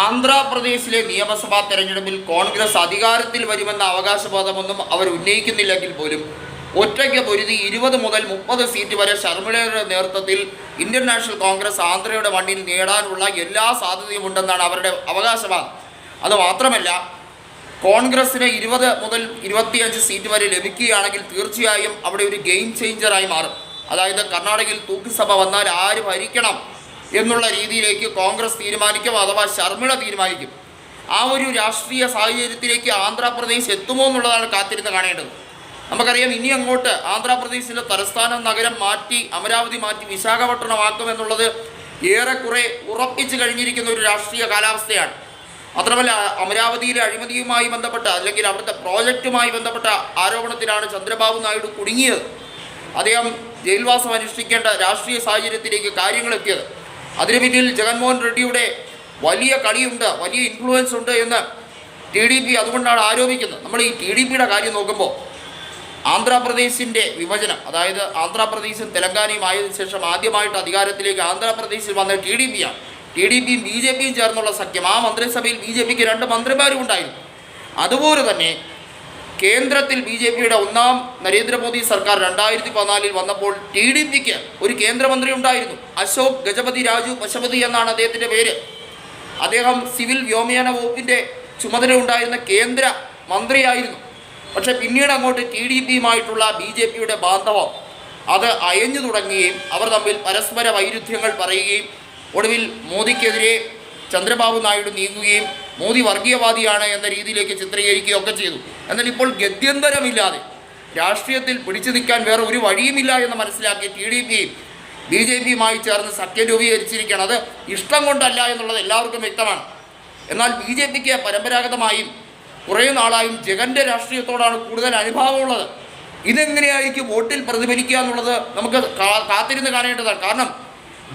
ആന്ധ്രാപ്രദേശിലെ നിയമസഭാ തെരഞ്ഞെടുപ്പിൽ കോൺഗ്രസ് അധികാരത്തിൽ വരുമെന്ന അവകാശവാദമൊന്നും അവർ ഉന്നയിക്കുന്നില്ലെങ്കിൽ പോലും ഒറ്റയ്ക്ക് പൊരുതി ഇരുപത് മുതൽ മുപ്പത് സീറ്റ് വരെ ശർമ്മിളയുടെ നേതൃത്വത്തിൽ ഇന്ത്യൻ നാഷണൽ കോൺഗ്രസ് ആന്ധ്രയുടെ മണ്ണിൽ നേടാനുള്ള എല്ലാ സാധ്യതയും ഉണ്ടെന്നാണ് അവരുടെ അവകാശവാദം. അത് മാത്രമല്ല ഇരുപത് മുതൽ ഇരുപത്തിയഞ്ച് സീറ്റ് വരെ ലഭിക്കുകയാണെങ്കിൽ തീർച്ചയായും അവിടെ ഒരു ഗെയിം ചേഞ്ചറായി മാറും. അതായത് കർണാടകയിൽ തൂക്കിസഭ വന്നാൽ ആര് ഭരിക്കണം? എന്നുള്ള രീതിയിലേക്ക് കോൺഗ്രസ് തീരുമാനിക്കും അഥവാ ശർമ്മിള തീരുമാനിക്കും. ആ ഒരു രാഷ്ട്രീയ സാഹചര്യത്തിലേക്ക് ആന്ധ്രാപ്രദേശ് എത്തുമോ എന്നുള്ളതാണ് കാത്തിരുന്ന് കാണേണ്ടത്. നമുക്കറിയാം ഇനി അങ്ങോട്ട് ആന്ധ്രാപ്രദേശിന്റെ തലസ്ഥാന നഗരം മാറ്റി അമരാവതി മാറ്റി വിശാഖപട്ടണമാക്കും എന്നുള്ളത് ഏറെക്കുറെ ഉറപ്പിച്ചു കഴിഞ്ഞിരിക്കുന്ന ഒരു രാഷ്ട്രീയ കാലാവസ്ഥയാണ്. മാത്രമല്ല അമരാവതിയിലെ അഴിമതിയുമായി ബന്ധപ്പെട്ട അല്ലെങ്കിൽ അവിടുത്തെ പ്രോജക്റ്റുമായി ബന്ധപ്പെട്ട ആരോപണത്തിലാണ് ചന്ദ്രബാബു നായിഡു കുടുങ്ങിയത്. അദ്ദേഹം ജയിൽവാസം അനുഷ്ഠിക്കേണ്ട രാഷ്ട്രീയ സാഹചര്യത്തിലേക്ക് കാര്യങ്ങൾ എത്തിയത്. അതിനു പിന്നിൽ ജഗൻമോഹൻ റെഡ്ഡിയുടെ വലിയ കളിയുണ്ട് വലിയ ഇൻഫ്ലുവൻസ് ഉണ്ട് എന്ന് ടി ഡി പി അതുകൊണ്ടാണ് ആരോപിക്കുന്നത്. നമ്മൾ ഈ ടി ഡി പിയുടെ കാര്യം നോക്കുമ്പോൾ ആന്ധ്രാപ്രദേശിന്റെ വിഭജനം അതായത് ആന്ധ്രാപ്രദേശും തെലങ്കാനയും ആയതിനു ശേഷം ആദ്യമായിട്ട് അധികാരത്തിലേക്ക് ആന്ധ്രാപ്രദേശിൽ വന്ന ടി ഡി പിയാണ് ടി ഡി പിയും ബി ജെ പിയും ചേർന്നുള്ള സഖ്യം. ആ മന്ത്രിസഭയിൽ ബി ജെ പിക്ക് രണ്ട് മന്ത്രിമാരും ഉണ്ടായിരുന്നു. അതുപോലെ തന്നെ കേന്ദ്രത്തിൽ ബി ജെ പിയുടെ ഒന്നാം നരേന്ദ്രമോദി സർക്കാർ രണ്ടായിരത്തി പതിനാലിൽ വന്നപ്പോൾ ടി ഡി പിക്ക് ഒരു കേന്ദ്രമന്ത്രി ഉണ്ടായിരുന്നു. അശോക് ഗജപതി രാജു പശുപതി എന്നാണ് അദ്ദേഹത്തിന്റെ പേര്. അദ്ദേഹം സിവിൽ വ്യോമയാന വകുപ്പിന്റെ ചുമതല ഉണ്ടായിരുന്ന കേന്ദ്ര മന്ത്രിയായിരുന്നു. പക്ഷേ പിന്നീട് അങ്ങോട്ട് ടി ഡി പിയുമായിട്ടുള്ള ബി ജെ പിയുടെ ബാന്ധവം അത് അയഞ്ഞു തുടങ്ങുകയും അവർ തമ്മിൽ പരസ്പര വൈരുദ്ധ്യങ്ങൾ പറയുകയും ഒടുവിൽ മോദിക്കെതിരെ ചന്ദ്രബാബു നായിഡു നീങ്ങുകയും മോദി വർഗീയവാദിയാണ് എന്ന രീതിയിലേക്ക് ചിത്രീകരിക്കുകയും ഒക്കെ ചെയ്തു. എന്നാൽ ഇപ്പോൾ ഗത്യന്തരമില്ലാതെ രാഷ്ട്രീയത്തിൽ പിടിച്ചു നിൽക്കാൻ വേറെ ഒരു വഴിയുമില്ല എന്ന് മനസ്സിലാക്കി ടി ഡി പിയും ബി ജെ പിയുമായി ചേർന്ന് സഖ്യം രൂപീകരിച്ചിരിക്കുകയാണ്. അത് ഇഷ്ടം കൊണ്ടല്ല എന്നുള്ളത് എല്ലാവർക്കും വ്യക്തമാണ്. എന്നാൽ ബി ജെ പിക്ക് പരമ്പരാഗതമായും കുറേ നാളായും ജഗന്റെ രാഷ്ട്രീയത്തോടാണ് കൂടുതൽ അനുഭാവമുള്ളത്. ഇതെങ്ങനെയായിരിക്കും വോട്ടിൽ പ്രതിഫലിക്കുക എന്നുള്ളത് നമുക്ക് കാത്തിരുന്ന് കാണേണ്ടതാണ്. കാരണം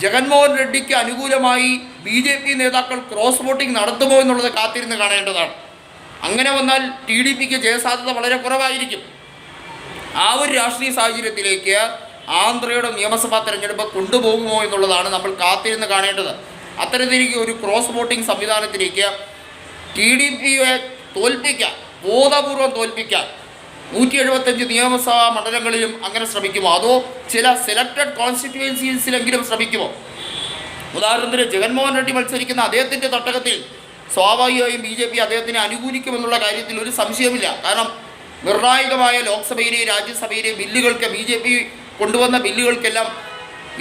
ജഗൻമോഹൻ റെഡ്ഡിക്ക് അനുകൂലമായി ബി ജെ പി നേതാക്കൾ ക്രോസ് വോട്ടിംഗ് നടത്തുമോ എന്നുള്ളത് കാത്തിരുന്ന് കാണേണ്ടതാണ്. അങ്ങനെ വന്നാൽ ടി ഡി പിക്ക് ജയസാധ്യത വളരെ കുറവായിരിക്കും. ആ ഒരു രാഷ്ട്രീയ സാഹചര്യത്തിലേക്ക് ആന്ധ്രയുടെ നിയമസഭാ തെരഞ്ഞെടുപ്പ് കൊണ്ടുപോകുമോ എന്നുള്ളതാണ് നമ്മൾ കാത്തിരുന്ന് കാണേണ്ടത്. അത്തരത്തിലേക്ക് ഒരു ക്രോസ് വോട്ടിംഗ് സംവിധാനത്തിലേക്ക് ടി ഡി പിയെ തോൽപ്പിക്കാൻ ബോധപൂർവം തോൽപ്പിക്കാൻ നൂറ്റി എഴുപത്തഞ്ച് നിയമസഭാ മണ്ഡലങ്ങളിലും അങ്ങനെ ശ്രമിക്കുമോ? അതോ ചില സെലക്റ്റഡ് കോൺസ്റ്റിറ്റ്യുവൻസീസിലെങ്കിലും ശ്രമിക്കുമോ? ഉദാഹരണത്തിന് ജഗൻമോഹൻ റെഡ്ഡി മത്സരിക്കുന്ന അദ്ദേഹത്തിന്റെ തട്ടകത്തിൽ സ്വാഭാവികമായും ബി ജെ പി അദ്ദേഹത്തിനെ അനുകൂലിക്കുമെന്നുള്ള കാര്യത്തിൽ ഒരു സംശയമില്ല കാരണം നിർണായകമായ ലോക്സഭയിലെയും രാജ്യസഭയിലെയും ബില്ലുകൾക്ക് ബി ജെ പി കൊണ്ടുവന്ന ബില്ലുകൾക്കെല്ലാം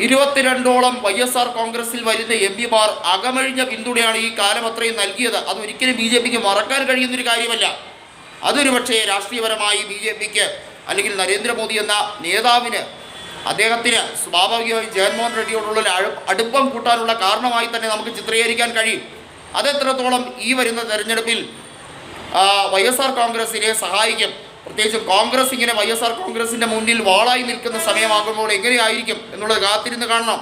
ഇരുപത്തിരണ്ടോളം വൈ എസ് ആർ കോൺഗ്രസിൽ വരുന്ന എം പിമാർ അകമഴിഞ്ഞ പിന്തുണയാണ് ഈ കാലം അത്രയും നൽകിയത്. അതൊരിക്കലും ബി ജെ പിക്ക് മറക്കാൻ കഴിയുന്നൊരു കാര്യമല്ല. അതൊരു പക്ഷേ രാഷ്ട്രീയപരമായി ബി ജെ പിക്ക് അല്ലെങ്കിൽ നരേന്ദ്രമോദി എന്ന നേതാവിന് അദ്ദേഹത്തിന് സ്വാഭാവികമായി ജഗൻമോഹൻ റെഡ്ഡിയോടുള്ള അടുപ്പം കൂട്ടാനുള്ള കാരണമായി തന്നെ നമുക്ക് ചിത്രീകരിക്കാൻ കഴിയും. അതെത്രത്തോളം ഈ വരുന്ന തെരഞ്ഞെടുപ്പിൽ വൈ എസ് ആർ കോൺഗ്രസിനെ സഹായിക്കും. പ്രത്യേകിച്ചും കോൺഗ്രസ് ഇങ്ങനെ വൈ എസ് ആർ കോൺഗ്രസിന്റെ മുന്നിൽ വാളായി നിൽക്കുന്ന സമയമാകുമ്പോൾ എങ്ങനെയായിരിക്കും എന്നുള്ളത് കാത്തിരുന്ന് കാണണം.